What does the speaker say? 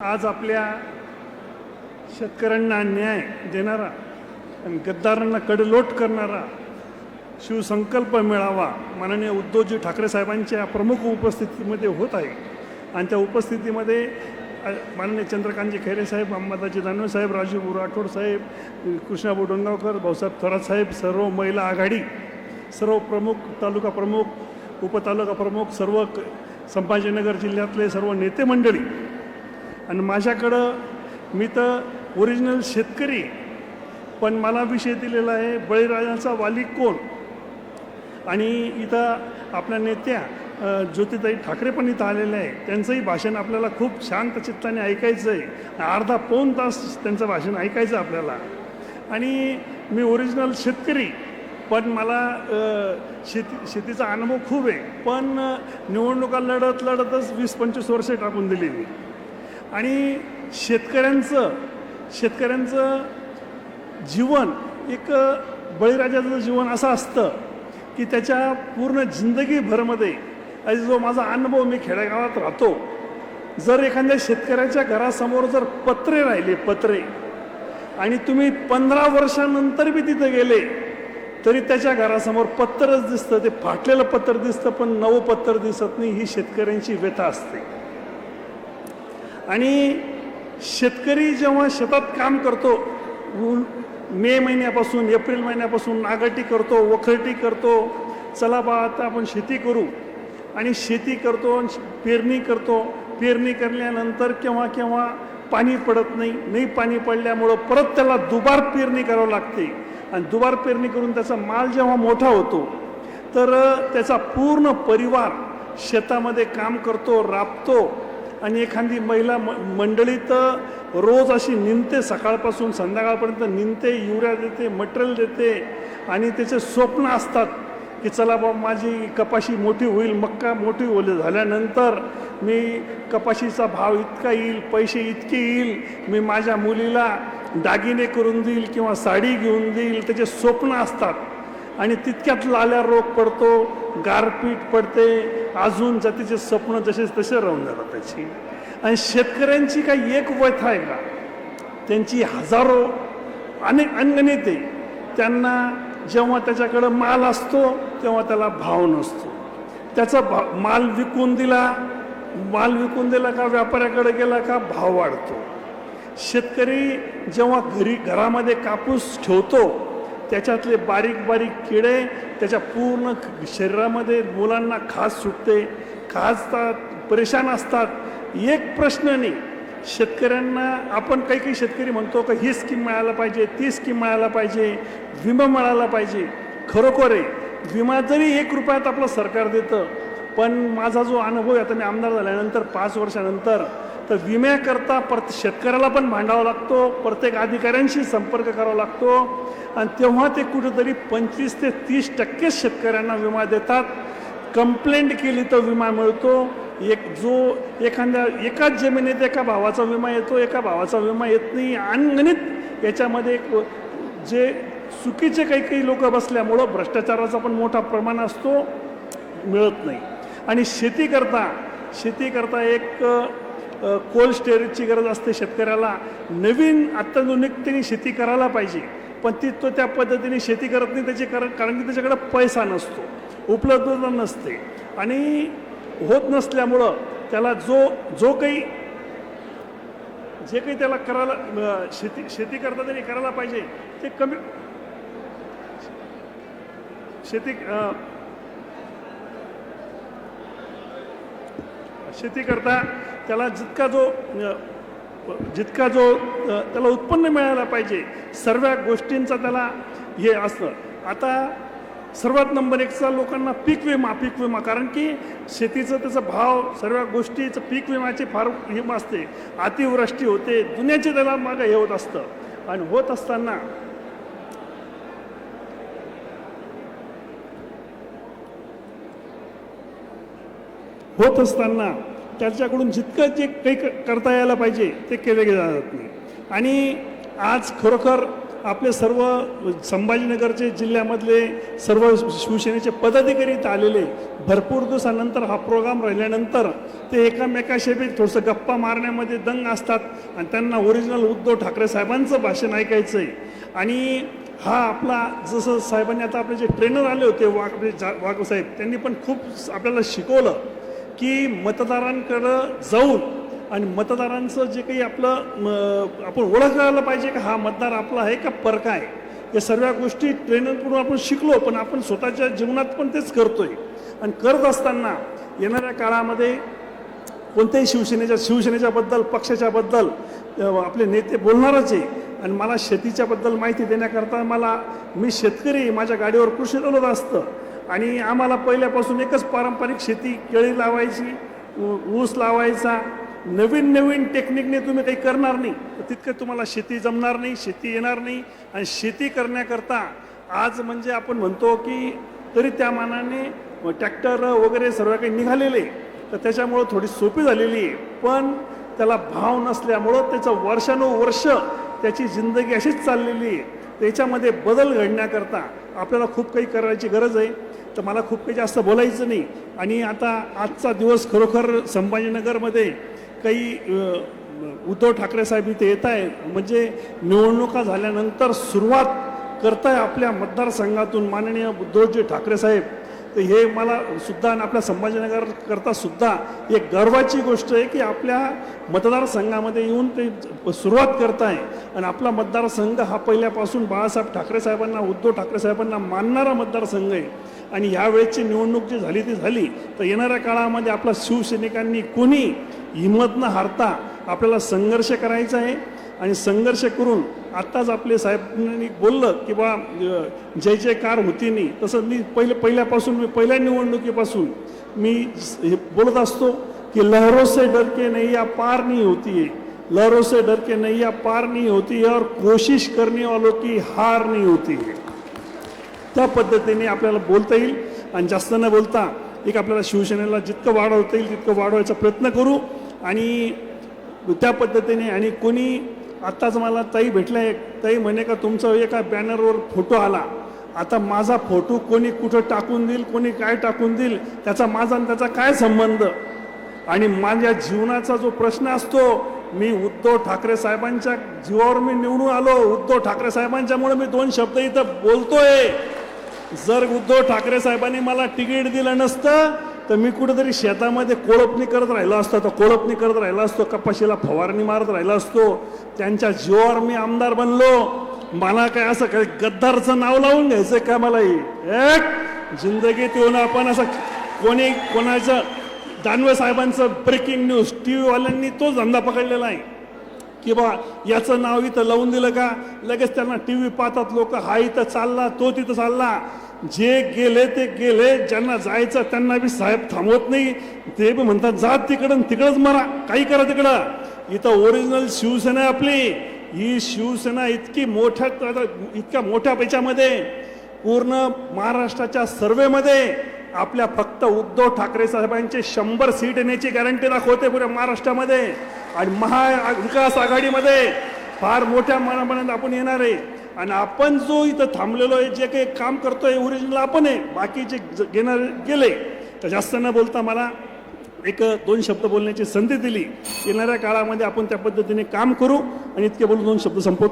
आज आपल्या शेतकऱ्यांना न्याय देणारा आणि गद्दारांना कडलोट करणारा शिवसंकल्प मेळावा माननीय उद्धवजी ठाकरे साहेबांच्या प्रमुख उपस्थितीमध्ये होत आहे. आणि त्या उपस्थितीमध्ये माननीय चंद्रकांतजी खैरे साहेब अंबादाजी दानवे साहेब राजीव राठोड साहेब कृष्णाभाऊ डोंगावकर भाऊसाहेब थोरात साहेब सर्व महिला आघाडी सर्व प्रमुख तालुका प्रमुख उपतालुका प्रमुख सर्व संभाजीनगर जिल्ह्यातले सर्व नेते मंडळी आणि माझ्याकडं मी तर ओरिजिनल शेतकरी पण मला विषय दिलेला आहे बळीराजाचा वाली कोण? आणि इथं आपल्या नेत्या ज्योतिताई ठाकरे पण इथं आलेले आहे. त्यांचंही भाषण आपल्याला खूप शांत चित्ताने ऐकायचं आहे. अर्धा पाऊन तास त्यांचं भाषण ऐकायचं आहे आपल्याला. आणि मी ओरिजिनल शेतकरी पण मला शेती शेतीचा अनुभव खूप आहे. पण निवडणुका लढत लढतच वीस पंचवीस वर्षे टाकून दिली मी. आणि शेतकऱ्यांचं शेतकऱ्यांचं जीवन एक बळीराजाचं जीवन असं असतं की त्याच्या पूर्ण जिंदगीभरमध्ये आज जो माझा अनुभव मी खेडेगावात राहतो जर एखाद्या शेतकऱ्याच्या घरासमोर जर पत्रे राहिले पत्रे आणि तुम्ही पंधरा वर्षानंतर बी तिथं गेले तरी त्याच्या घरासमोर पत्तरच दिसतं ते फाटलेलं पत्र दिसतं पण नवं पत्र दिसत नाही ही शेतकऱ्यांची व्यथा असते. आणि शेतकरी जेव्हा शेतात काम करतो ऊन मे महिन्यापासून एप्रिल महिन्यापासून नागटी करतो वखरटी करतो चला बा आता आपण शेती करू. आणि शेती करतो आणि पेरणी करतो. पेरणी करल्यानंतर केव्हा केव्हा पाणी पडत नाही नाही पाणी पडल्यामुळं परत त्याला दुबार पेरणी करावं लागते. आणि दुबार पेरणी करून त्याचा माल जेव्हा मोठा होतो तर त्याचा पूर्ण परिवार शेतामध्ये काम करतो राबतो. आणि एखादी महिला म मंडळी तर रोज अशी निंदते सकाळपासून संध्याकाळपर्यंत निंदते युरिया देते मटेरियल देते आणि त्याचे स्वप्न असतात की चला बा माझी कपाशी मोठी होईल मक्का मोठी होईल. झाल्यानंतर मी कपाशीचा भाव इतका येईल पैसे इतके येईल मी माझ्या मुलीला दागिने करून देईल किंवा साडी घेऊन देईल त्याचे स्वप्न असतात. आणि तितक्यात लाल्या रोग पडतो गारपीट पडते अजून जातीचे स्वप्न जसे तसे राहून जातात त्याची. आणि शेतकऱ्यांची काही एक व्यथा आहे का? त्यांची हजारो अनेक अनगणित त्यांना जेव्हा त्याच्याकडं माल असतो तेव्हा त्याला भाव नसतो. त्याचा भा माल विकून दिला माल विकून दिला का व्यापाऱ्याकडे गेला का भाव वाढतो. शेतकरी जेव्हा घरी घरामध्ये कापूस ठेवतो त्याच्यातले बारीक बारीक किडे त्याच्या पूर्ण शरीरामध्ये मुलांना खास सुटते खासतात परेशान असतात. एक प्रश्न नाही. शेतकऱ्यांना आपण काही काही शेतकरी म्हणतो का ही स्कीम मिळायला पाहिजे ती स्कीम मिळायला पाहिजे विमा मिळाला पाहिजे. खरोखर आहे. विमा जरी एक रुपयात आपलं सरकार देतं पण माझा जो अनुभव आहे आता मी आमदार झाल्यानंतर पाच वर्षानंतर तर विम्याकरता प्रत शेतकऱ्याला पण भांडावा लागतो प्रत्येक अधिकाऱ्यांशी संपर्क करावा लागतो. आणि तेव्हा ते कुठेतरी पंचवीस ते तीस टक्केच शेतकऱ्यांना विमा देतात. कंप्लेंट केली तर विमा मिळतो. एक जो एखाद्या एकाच जमिनीत एका भावाचा विमा येतो एका भावाचा विमा येत नाही. अनगणित याच्यामध्ये एक जे चुकीचे काही काही लोक बसल्यामुळं भ्रष्टाचाराचा पण मोठा प्रमाण असतो मिळत नाही. आणि शेतीकरता शेतीकरता शेती करता एक कोल्ड स्टोरेजची गरज असते शेतकऱ्याला. नवीन अत्याधुनिकतेने शेती करायला पाहिजे. पण ती तो त्या पद्धतीने शेती करत नाही त्याची कारण कारण की त्याच्याकडे पैसा नसतो. उपलब्धता नसते. आणि होत नसल्यामुळं त्याला जो जो काही जे काही त्याला करायला शेती शेती करता त्यांनी करायला पाहिजे ते कमी शेती शेती करता त्याला जितका जो जितका जो त्याला उत्पन्न मिळायला पाहिजे सर्व गोष्टींचा त्याला हे असतं. आता सर्वात नंबर एकचा लोकांना पीक विमा पीक विमा. कारण की शेतीचं त्याचा भाव सर्व गोष्टीचं पीक विम्याचे फार हे असते. अतिवृष्टी होते दुनियाचे त्याला मागं हे होत असतं. आणि होत असताना होत असताना त्याच्याकडून जितकं जे काही क- करता यायला पाहिजे ते केले जात नाही. आणि आज खरोखर आपले सर्व संभाजीनगरचे जिल्ह्यामधले सर्व शिवसेनेचे पदाधिकारी आलेले भरपूर दिवसानंतर हा प्रोग्राम राहिल्यानंतर ते एकामेकाशी बी थोडंसं गप्पा मारण्यामध्ये दंग असतात आणि त्यांना ओरिजिनल उद्धव ठाकरे साहेबांचं भाषण ऐकायचं आहे आणि हा आपला जसं साहेबांनी आता आपले जे ट्रेनर आले होते वाघ आपले जा वाघ साहेब त्यांनी पण खूप आपल्याला शिकवलं. की मतदारांकडं जाऊन आणि मतदारांचं जे काही आपलं म, आपण ओळखायला पाहिजे का हा मतदार आपला आहे का परका आहे? या सर्व गोष्टी ट्रेनरकडून आपण शिकलो पण आपण स्वतःच्या जीवनात पण तेच करतोय. आणि करत असताना येणाऱ्या काळामध्ये कोणत्याही शिवसेनेच्या शिवसेनेच्या बद्दल पक्षाच्या बद्दल आपले नेते बोलणारच आहे. आणि मला शेतीच्याबद्दल माहिती देण्याकरता मला मी शेतकरी माझ्या गाडीवर कृषी चालवत असतं. आणि आम्हाला पहिल्यापासून एकच पारंपरिक शेती केळी लावायची ऊ- ऊस लावायचा. नवीन नवीन टेक्निकने तुम्ही काही करणार नाही. तर तितकं तुम्हाला शेती जमणार नाही शेती येणार नाही. आणि शेती करण्याकरता आज म्हणजे आपण म्हणतो की तरी त्या मानाने ट्रॅक्टर वगैरे सर्व काही निघालेले तर त्याच्यामुळं थोडी सोपी झालेली आहे. पण त्याला भाव नसल्यामुळं त्याचं वर्षानुवर्ष त्याची जिंदगी अशीच चाललेली आहे. त्याच्यामध्ये बदल घडण्याकरता आपल्याला खूप काही करायची गरज आहे. तर मला खूप काही जास्त बोलायचं नाही. आणि आता आजचा दिवस खरोखर संभाजीनगरमध्ये काही उद्धव ठाकरे साहेब इथे येत आहे. म्हणजे निवडणुका झाल्यानंतर सुरुवात करताय आपल्या मतदारसंघातून माननीय उद्धवजी ठाकरे साहेब. तर हे मला सुद्धा आणि आपल्या संभाजीनगर करता सुद्धा एक गर्वाची गोष्ट आहे की आपल्या मतदारसंघामध्ये येऊन ते सुरुवात करताय. आणि आपला मतदारसंघ हा पहिल्यापासून बाळासाहेब ठाकरे साहेबांना उद्धव ठाकरे साहेबांना मानणारा मतदारसंघ आहे. आणि यावेळेची निवडणूक जी झाली ती झाली तर येणाऱ्या काळामध्ये आपल्या शिवसैनिकांनी कोणी हिंमत न हारता आपल्याला संघर्ष करायचा आहे. आणि संघर्ष करून आत्ताच आपले साहेबांनी बोललं की बा जय जयकार होती नाही. तसं मी पहिले पहिल्यापासून मी पहिल्या निवडणुकीपासून मी हे बोलत असतो की लहरों से डर के या पार नहीं होती है. लहरों से डर के नैया पार नहीं होती है और कोशिश करने वालों की हार नहीं होती है. त्या पद्धतीने आपल्याला बोलता येईल आणि जास्त न बोलता एक आपल्याला शिवसेनेला जितकं वाढवता येईल तितकं वाढवायचा प्रयत्न करू आणि त्या पद्धतीने आणि कोणी आत्ताच मला ताई भेटल्या एक. ताई म्हणे का तुमचा एका बॅनरवर फोटो आला. आता माझा फोटो कोणी कुठं टाकून देईल कोणी काय टाकून देईल त्याचा माझा आणि त्याचा काय संबंध? आणि माझ्या जीवनाचा जो प्रश्न असतो मी उद्धव ठाकरे साहेबांच्या जीवावर मी निवडून आलो. उद्धव ठाकरे साहेबांच्यामुळे मी दोन शब्द इथं बोलतोय. जर उद्धव ठाकरे साहेबांनी मला तिकीट दिलं नसतं तर मी कुठेतरी शेतामध्ये कोळपणी करत राहिलो असतो. तर कोळपणी करत राहिलो असतो कपाशीला फवारणी मारत राहिलो असतो. त्यांच्या जीवावर मी आमदार बनलो. मला काय असं काय गद्दारचं नाव लावून घ्यायचं का मलाही? एक जिंदगीत येऊन आपण असं कोणी कोणाचं दानवे साहेबांचं ब्रेकिंग न्यूज टी व्हीवाल्यांनी तो धंदा पकडलेला आहे. की बा याचं नाव इथं लावून दिलं का? लगेच त्यांना टी व्ही पाहतात लोक हा इथं चालला तो तिथं चालला. जे गेले ते गेले ज्यांना जायचं त्यांना बी साहेब थांबवत नाही. ते बी म्हणतात जा तिकडं तिकडंच मरा काही करा तिकडं. इथं ओरिजिनल शिवसेना आहे आपली. ही शिवसेना इतकी मोठ्या इतक्या मोठ्या पैशामध्ये पूर्ण महाराष्ट्राच्या सर्वेमध्ये आपल्या फक्त उद्धव ठाकरे साहेबांचे शंभर सीट येण्याची गॅरंटी दाखवते पुऱ्या महाराष्ट्रामध्ये. आणि महा विकास आघाडीमध्ये फार मोठ्या मनापर्यंत आपण येणार आहे. आणि आपण जो इथं थांबलेलो आहे जे काही काम करतोय ओरिजिनल आपण आहे बाकीचे घेणारे गेले तर जास्त न बोलता मला एक दोन शब्द बोलण्याची संधी दिली. येणाऱ्या काळामध्ये आपण त्या पद्धतीने काम करू आणि इतके बोलून दोन शब्द संपवतो.